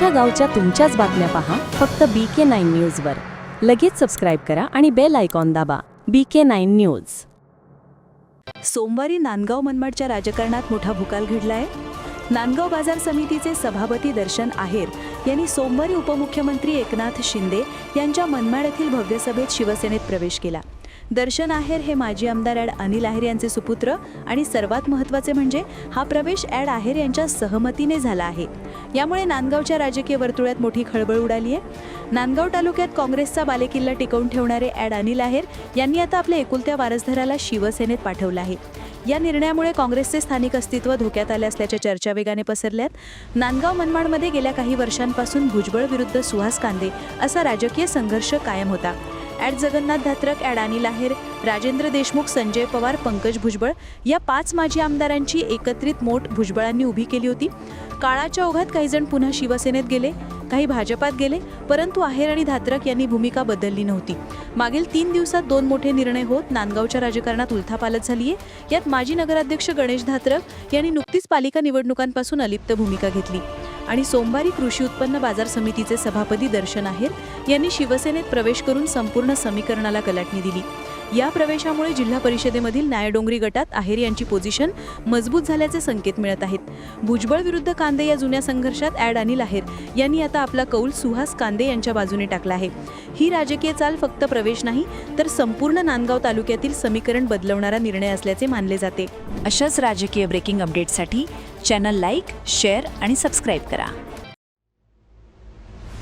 तुमच्या गावच्या तुमच्याच बातम्या पहा फक्त बी के नाईन न्यूजवर लगेच सबस्क्राईब करा आणि बेल आयकॉन दाबा. बी के नाईन न्यूज सोमवारी नांदगाव मनमाडच्या राजकारणात मोठा भूकाल घडलाय? नांदगाव बाजार समितीचे सभापती दर्शन आहेर यांनी सोमवारी उपमुख्यमंत्री एकनाथ शिंदे यांच्या मनमाड येथील भव्य सभेत शिवसेनेत प्रवेश केला. दर्शन आहेर हे माजी आमदार ॲड अनिल आहेर यांचे सुपुत्र आणि सर्वात महत्त्वाचे म्हणजे हा प्रवेश ॲड आहेर यांच्या सहमतीने झाला आहे. यामुळे नांदगावच्या राजकीय वर्तुळात मोठी खळबळ उडाली आहे. नांदगाव तालुक्यात काँग्रेसचा बालेकिल्ला टिकवून ठेवणारे ॲड अनिल आहेर यांनी आता आपल्या एकुलत्या वारसदाराला शिवसेनेत पाठवलं आहे. या निर्णयामुळे काँग्रेसचे स्थानिक अस्तित्व धोक्यात आले असल्याच्या चर्चा वेगाने पसरल्यात. नांदगाव मनमाडमध्ये गेल्या काही वर्षांपासून भुजबळ विरुद्ध सुहास कांदे असा राजकीय संघर्ष कायम होता. ॲड जगन्नाथ धात्रक ॲड अनिल आहेर राजेंद्र देशमुख संजय पवार पंकज भुजबळ या पाच माजी आमदारांची एकत्रित मोठ भुजबळांनी उभी केली होती. काळाच्या ओघात काही जण पुन्हा शिवसेनेत गेले काही भाजपात गेले परंतु आहेर आणि धात्रक यांनी भूमिका बदलली नव्हती. मागील तीन दिवसात दोन मोठे निर्णय होत नांदगावच्या राजकारणात उलथापालत झाली आहे यात माजी नगराध्यक्ष गणेश धात्रक यांनी नुकतीच पालिका निवडणुकांपासून अलिप्त भूमिका घेतली. आणि सोमवारी कृषी उत्पन्न बाजार समितीचे सभापती दर्शन आहेर यांनी शिवसेनेत प्रवेश करून संपूर्ण समीकरणाला कलाटणी दिली. या प्रवेशामुळे जिल्हा परिषदेमधील न्यायडोंगरी गटात आहेर यांची पोझिशन मजबूत झाल्याचे संकेत मिळत आहेत. भुजबळ विरुद्ध कांदे या जुन्या संघर्षात ॲड अनिल आहेर यांनी आता आपला कौल सुहास कांदे यांच्या बाजूने टाकला आहे. ही राजकीय चाल फक्त प्रवेश नाही तर संपूर्ण नांदगाव तालुक्यातील समीकरण बदलवणारा निर्णय असल्याचे मानले जाते. अशाच राजकीय ब्रेकिंग अपडेटसाठी चॅनल लाईक शेअर आणि सबस्क्राईब करा.